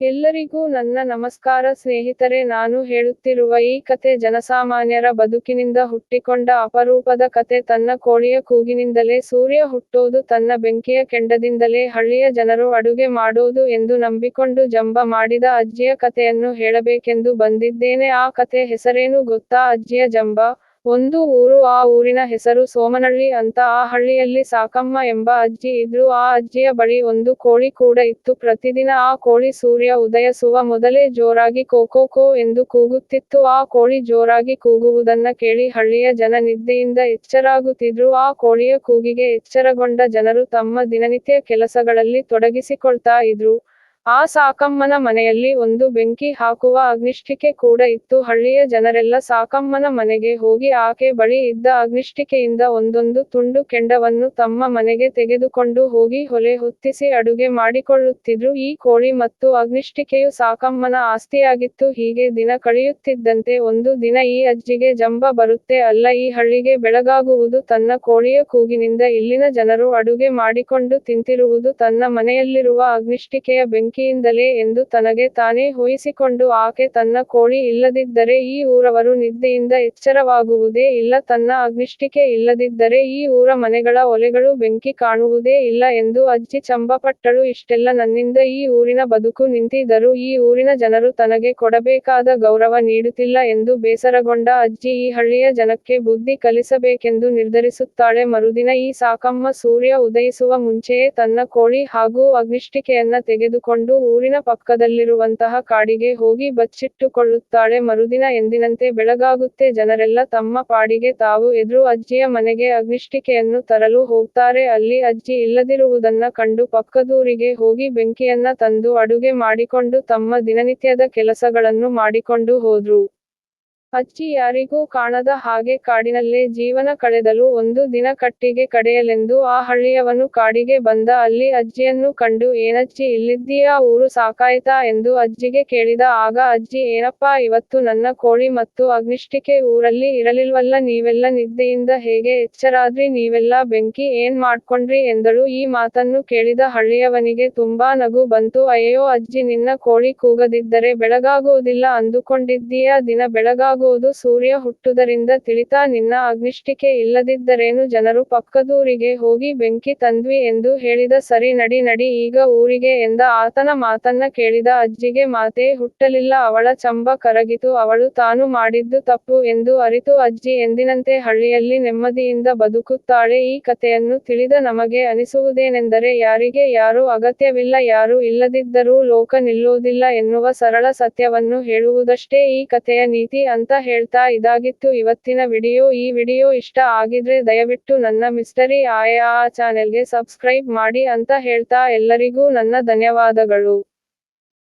ಎಲ್ಲರಿಗೂ ನನ್ನ ನಮಸ್ಕಾರ ಸ್ನೇಹಿತರೆ, ನಾನು ಹೇಳುತ್ತಿರುವ ಈ ಕತೆ ಜನಸಾಮಾನ್ಯರ ಬದುಕಿನಿಂದ ಹುಟ್ಟಿಕೊಂಡ ಅಪರೂಪದ ಕತೆ. ತನ್ನ ಕೋಳಿಯ ಕೂಗಿನಿಂದಲೇ ಸೂರ್ಯ ಹುಟ್ಟೋದು, ತನ್ನ ಬೆಂಕಿಯ ಕೆಂಡದಿಂದಲೇ ಹಳ್ಳಿಯ ಜನರು ಅಡುಗೆ ಮಾಡೋದು ಎಂದು ನಂಬಿಕೊಂಡು ಜಂಬ ಮಾಡಿದ ಅಜ್ಜಿಯ ಕತೆಯನ್ನು ಹೇಳಬೇಕೆಂದು ಬಂದಿದ್ದೇನೆ. ಆ ಕತೆ ಹೆಸರೇನು ಗೊತ್ತಾ ಅಜ್ಜಿಯ ಜಂಬ? ಒಂದು ಊರು ಆ ಊರಿನ ಹೆಸರು ಸೋಮನಹಳ್ಳಿ ಅಂತ ಆ ಹಳ್ಳಿಯಲ್ಲಿ ಸಾಕಮ್ಮ ಎಂಬ ಅಜ್ಜಿ ಇದ್ರು. ಆ ಅಜ್ಜಿಯ ಬಳಿ ಒಂದು ಕೋಳಿ ಕೂಡ ಇತ್ತು. ಪ್ರತಿದಿನ ಆ ಕೋಳಿ ಸೂರ್ಯ ಉದಯಿಸುವ ಮೊದಲೇ ಜೋರಾಗಿ ಕೋಕೋ ಕೋ ಎಂದು ಕೂಗುತ್ತಿತ್ತು. ಆ ಕೋಳಿ ಜೋರಾಗಿ ಕೂಗುವುದನ್ನ ಕೇಳಿ ಹಳ್ಳಿಯ ಜನ ನಿದ್ದೆಯಿಂದ ಎಚ್ಚರಾಗುತ್ತಿದ್ರು. ಆ ಕೋಳಿಯ ಕೂಗಿಗೆ ಎಚ್ಚರಗೊಂಡ ಜನರು ತಮ್ಮ ದಿನನಿತ್ಯ ಕೆಲಸಗಳಲ್ಲಿ ತೊಡಗಿಸಿಕೊಳ್ತಾ ಇದ್ರು. ಆ ಸಾಕಮ್ಮನ ಮನೆಯಲ್ಲಿ ಒಂದು ಬೆಂಕಿ ಹಾಕುವ ಅಗ್ನಿಷ್ಠಿಕೆ ಕೂಡ ಇತ್ತು. ಹಳ್ಳಿಯ ಜನರೆಲ್ಲ ಸಾಕಮ್ಮನ ಮನೆಗೆ ಹೋಗಿ ಆಕೆ ಬಳಿ ಇದ್ದ ಅಗ್ನಿಷ್ಠಿಕೆಯಿಂದ ಒಂದೊಂದು ತುಂಡು ಕೆಂಡವನ್ನು ತಮ್ಮ ಮನೆಗೆ ತೆಗೆದುಕೊಂಡು ಹೋಗಿ ಹೊಲೆ ಹೊತ್ತಿಸಿ ಅಡುಗೆ ಮಾಡಿಕೊಳ್ಳುತ್ತಿದ್ರು. ಈ ಕೋಳಿ ಮತ್ತು ಅಗ್ನಿಷ್ಠಿಕೆಯು ಸಾಕಮ್ಮನ ಆಸ್ತಿಯಾಗಿತ್ತು. ಹೀಗೆ ದಿನ ಕಳೆಯುತ್ತಿದ್ದಂತೆ ಒಂದು ದಿನ ಈ ಅಜ್ಜಿಗೆ ಜಂಬ ಬರುತ್ತೆ. ಅಲ್ಲ, ಈ ಹಳ್ಳಿಗೆ ಬೆಳಗಾಗುವುದು ತನ್ನ ಕೋಳಿಯ ಕೂಗಿನಿಂದ ಇಲ್ಲಿನ ಜನರು ಅಡುಗೆ ಮಾಡಿಕೊಂಡು ತಿಂತಿರುವುದು ತನ್ನ ಮನೆಯಲ್ಲಿರುವ ಅಗ್ನಿಷ್ಠಿಕೆಯ ಬೆಂಕಿಯಿಂದಲೇ ಎಂದು ತನಗೆ ತಾನೇ ಊಹಿಸಿಕೊಂಡು ಆಕೆ ತನ್ನ ಕೋಳಿ ಇಲ್ಲದಿದ್ದರೆ ಈ ಊರವರು ನಿದ್ದೆಯಿಂದ ಎಚ್ಚರವಾಗುವುದೇ ಇಲ್ಲ, ತನ್ನ ಅಗ್ನಿಷ್ಠಿಕೆ ಇಲ್ಲದಿದ್ದರೆ ಈ ಊರ ಮನೆಗಳ ಒಲೆಗಳು ಬೆಂಕಿ ಕಾಣುವುದೇ ಇಲ್ಲ ಎಂದು ಅಜ್ಜಿ ಚಂಬಪಟ್ಟಳು. ಇಷ್ಟೆಲ್ಲ ನನ್ನಿಂದ ಈ ಊರಿನ ಬದುಕು ನಿಂತಿದ್ದರೂ ಈ ಊರಿನ ಜನರು ತನಗೆ ಕೊಡಬೇಕಾದ ಗೌರವ ನೀಡುತ್ತಿಲ್ಲ ಎಂದು ಬೇಸರಗೊಂಡ ಅಜ್ಜಿ ಈ ಹಳ್ಳಿಯ ಜನಕ್ಕೆ ಬುದ್ಧಿ ಕಲಿಸಬೇಕೆಂದು ನಿರ್ಧರಿಸುತ್ತಾಳೆ. ಮರುದಿನ ಈ ಸಾಕಮ್ಮ ಸೂರ್ಯ ಉದಯಿಸುವ ಮುಂಚೆಯೇ ತನ್ನ ಕೋಳಿ ಹಾಗೂ ಅಗ್ನಿಷ್ಠಿಕೆಯನ್ನ ತೆಗೆದುಕೊಂಡು ಊರಿನ ಪಕ್ಕದಲ್ಲಿರುವಂತಹ ಕಾಡಿಗೆ ಹೋಗಿ ಬಚ್ಚಿಟ್ಟುಕೊಳ್ಳುತ್ತಾಳೆ. ಮರುದಿನ ಎಂದಿನಂತೆ ಬೆಳಗಾಗುತ್ತೆ. ಜನರೆಲ್ಲ ತಮ್ಮ ಪಾಡಿಗೆ ತಾವು ಎದುರು ಅಜ್ಜಿಯ ಮನೆಗೆ ಅಗ್ನಿಷ್ಠಿಕೆಯನ್ನು ತರಲು ಹೋಗ್ತಾರೆ. ಅಲ್ಲಿ ಅಜ್ಜಿ ಇಲ್ಲದಿರುವುದನ್ನ ಕಂಡು ಪಕ್ಕದೂರಿಗೆ ಹೋಗಿ ಬೆಂಕಿಯನ್ನ ತಂದು ಅಡುಗೆ ಮಾಡಿಕೊಂಡು ತಮ್ಮ ದಿನನಿತ್ಯದ ಕೆಲಸಗಳನ್ನು ಮಾಡಿಕೊಂಡು ಹೋದ್ರು. ಅಜ್ಜಿ ಯಾರಿಗೂ ಕಾಣದ ಹಾಗೆ ಕಾಡಿನಲ್ಲೇ ಜೀವನ ಕಳೆದಲು ಒಂದು ದಿನ ಕಟ್ಟಿಗೆ ಕಡೆಯಲೆಂದು ಆ ಹಳ್ಳಿಯವನು ಕಾಡಿಗೆ ಬಂದ ಅಲ್ಲಿ ಅಜ್ಜಿಯನ್ನು ಕಂಡು, ಏನಚ್ಚಿ, ಇಲ್ಲಿದ್ದೀಯಾ? ಊರು ಸಾಕಾಯ್ತಾ? ಎಂದು ಅಜ್ಜಿಗೆ ಕೇಳಿದ. ಆಗ ಅಜ್ಜಿ, ಏನಪ್ಪಾ, ಇವತ್ತು ನನ್ನ ಕೋಳಿ ಮತ್ತು ಅಗ್ನಿಷ್ಠಿಕೆ ಊರಲ್ಲಿ ಇರಲಿಲ್ವಲ್ಲ? ನೀವೆಲ್ಲ ನಿದ್ದೆಯಿಂದ ಹೇಗೆ ಎಚ್ಚರಾದ್ರಿ? ನೀವೆಲ್ಲ ಬೆಂಕಿ ಏನ್ ಮಾಡ್ಕೊಂಡ್ರಿ? ಎಂದಳು. ಈ ಮಾತನ್ನು ಕೇಳಿದ ಹಳ್ಳಿಯವನಿಗೆ ತುಂಬಾ ನಗು ಬಂತು. ಅಯ್ಯೋ ಅಜ್ಜಿ, ನಿನ್ನ ಕೋಳಿ ಕೂಗದಿದ್ದರೆ ಬೆಳಗಾಗುವುದಿಲ್ಲ. ಅಂದುಕೊಂಡಿದ್ದೀಯಾ? ದಿನ ಬೆಳಗಾಗೋದು ಸೂರ್ಯ ಹುಟ್ಟುದರಿಂದ ತಿಳಿತಾ ನಿನ್ನ ಅಗ್ನಿಷ್ಠಿಕೆ ಇಲ್ಲದಿದ್ದರೇನು ಜನರು ಪಕ್ಕದೂರಿಗೆ ಹೋಗಿ ಬೆಂಕಿ ತಂದ್ವಿ ಎಂದು ಹೇಳಿದ ಸರಿ ನಡಿ ನಡಿ ಈಗ ಊರಿಗೆ ಎಂದ ಆತನ ಮಾತನ್ನ ಕೇಳಿದ ಅಜ್ಜಿಗೆ ಮಾತೇ ಹುಟ್ಟಲಿಲ್ಲ ಅವಳ ಚಂಬ ಕರಗಿತು ಅವಳು ತಾನು ಮಾಡಿದ್ದು ತಪ್ಪು ಎಂದು ಅರಿತು ಅಜ್ಜಿ ಎಂದಿನಂತೆ ಹಳ್ಳಿಯಲ್ಲಿ ನೆಮ್ಮದಿಯಿಂದ ಬದುಕುತ್ತಾಳೆ ಈ ಕಥೆಯನ್ನು ತಿಳಿದ ನಮಗೆ ಅನಿಸುವುದೇನೆಂದರೆ ಯಾರಿಗೆ ಯಾರು ಅಗತ್ಯವಿಲ್ಲ ಯಾರು ಇಲ್ಲದಿದ್ದರೂ ಲೋಕ ನಿಲ್ಲುವುದಿಲ್ಲ ಎನ್ನುವ ಸರಳ ಸತ್ಯವನ್ನು ಹೇಳುವುದಷ್ಟೇ ಈ ಕಥೆಯ ನೀತಿ ಅಂತ ಹೇಳ್ತಾ ಇದಾಗಿತ್ತು. ಇವತ್ತಿನ ವಿಡಿಯೋ ಈ ವಿಡಿಯೋ ಇಷ್ಟ ಆಗಿದ್ರೆ ದಯವಿಟ್ಟು ನನ್ನ ಮಿಸ್ಟರಿ ಆಯಾ ಚಾನೆಲ್ಗೆ ಸಬ್ಸ್ಕ್ರೈಬ್ ಮಾಡಿ ಅಂತ ಹೇಳ್ತಾ ಎಲ್ಲರಿಗೂ ನನ್ನ ಧನ್ಯವಾದಗಳು.